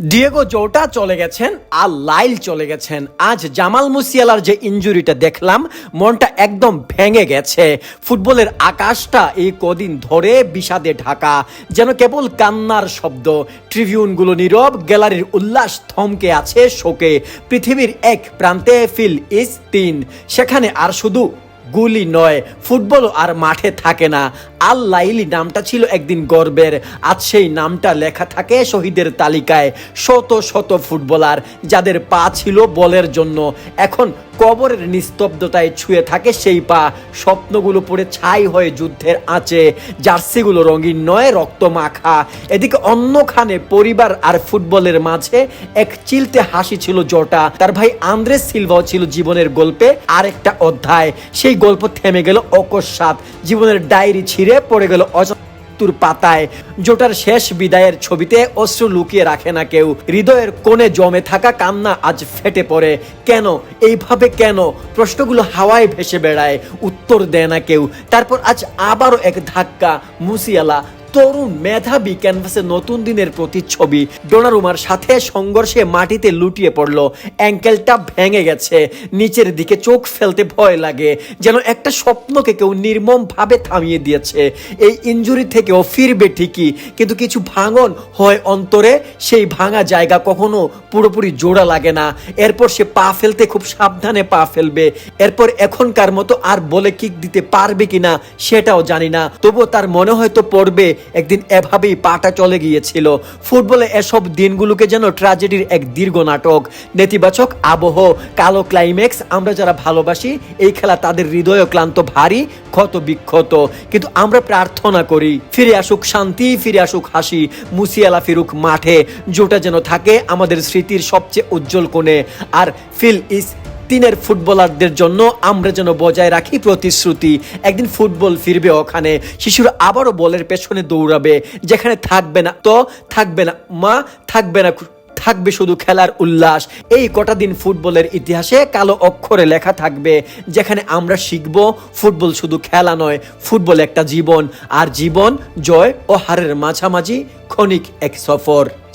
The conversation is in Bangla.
ডিয়েগো জোটা চলে গেছেন আর লাইল চলে গেছেন। আজ জামাল মুসিয়ালার যে ইঞ্জুরিটা দেখলাম, মনটা একদম ভেঙে গেছে। ফুটবলের আকাশটা এই কদিন ধরে বিষাদে ঢাকা, যেন কেবল কান্নার শব্দ। ট্রিবিউনগুলো নীরব, গ্যালারির উল্লাস থমকে আছে শোকে। পৃথিবীর এক প্রান্তে ফিল ইস তিন, সেখানে আর শুধু গুলি নয়, ফুটবল আর মাঠে থাকে না। আল লাইলি নামটা ছিল একদিন গর্বের। আজ সেই নামটা লেখা থাকে শহীদের তালিকায়। শত শত ফুটবলার, যাদের পা ছিল বলের জন্য। এখন কবরের নিস্তব্ধতায় ছুঁয়ে থাকে সেই পা। স্বপ্নগুলো পড়ে ছাই হয়ে যুদ্ধের আঁচে, জার্সিগুলো রঙিন নয়, রক্ত মাখা। এদিকে অন্যখানে পরিবার আর ফুটবলের মাঝে এক চিলতে হাসি ছিল জটা। তার ভাই আন্দ্রেস সিলভাও ছিল জীবনের গল্পে আরেকটা অধ্যায়। সেই গল্প থেমে গেল অকস্মাৎ। জীবনের ডায়েরি ছিঁড়ে পড়ে গেল অজাতুর পাতায়। জোটার শেষ বিদায়ের ছবিতে অশ্রু লুকিয়ে রাখে না কেউ। হৃদয়ের কোণে জমে থাকা কান্না আজ ফেটে পড়ে। কেন? এইভাবে কেন? প্রশ্নগুলো হাওয়ায় ভেসে বেড়ায়। উত্তর দেয় না কেউ। তারপর আজ আবারও এক ধাক্কা, মুসিয়ালা তরুণ মেধাবী ক্যানভাসে নতুন দিনের প্রতিচ্ছবি। ডোনারুমার সাথে সংঘর্ষে মাটিতে লুটিয়ে পড়ল। অ্যাঙ্কেলটা ভেঙে গেছে। নিচের দিকে চোখ ফেলতে ভয় লাগে। যেন একটা স্বপ্নকে কেউ নির্মম ভাবে থামিয়ে দিয়েছে। এই ইঞ্জুরি থেকেও ফিরবে ঠিকই। কিন্তু কিছু ভাঙন হয় অন্তরে। সেই ভাঙা জায়গা কখনো পুরোপুরি জোড়া লাগে না। এরপর সে পা ফেলতে খুব সাবধানে পা ফেলবে। এরপর এখনকার মতো আর বলে কিক দিতে পারবে কিনা সেটাও জানি না। তবুও তার মনে হয়তো পড়বে একদিন এভাবেই পাটা চলে গিয়েছিল। ফুটবলে এসব দিনগুলোকে যেন ট্র্যাজেডির এক দীর্ঘ নাটক। নেতিবাচক আবহ, কালো ক্লাইম্যাক্স আমরা যারা ভালোবাসি, এই খেলা তাদের হৃদয় ক্লান্ত, ভারী, ক্ষত বিক্ষত। কিন্তু আমরা প্রার্থনা করি, ফিরে আসুক শান্তি, ফিরে আসুক হাসি, মুসিয়ালা ফিরুক মাঠে, জোটা যেন থাকে আমাদের স্মৃতির সবচেয়ে উজ্জ্বল কোণে। আর ফিল ইস তিনের ফুটবলারদের জন্য আমরা যেন বজায় রাখি প্রতিশ্রুতি। একদিন ফুটবল ফিরবে ওখানে, শিশুরা আবারও বলের পেছনে দৌড়াবে, যেখানে থাকবে না তো থাকবে না মা, থাকবে না থাকবে শুধু খেলার উল্লাস। এই কটা দিন ফুটবলের ইতিহাসে কালো অক্ষরে লেখা থাকবে, যেখানে আমরা শিখব ফুটবল শুধু খেলা নয়, ফুটবল একটা জীবন। আর জীবন জয় ও হারের মাঝামাঝি ক্ষণিক এক সফর।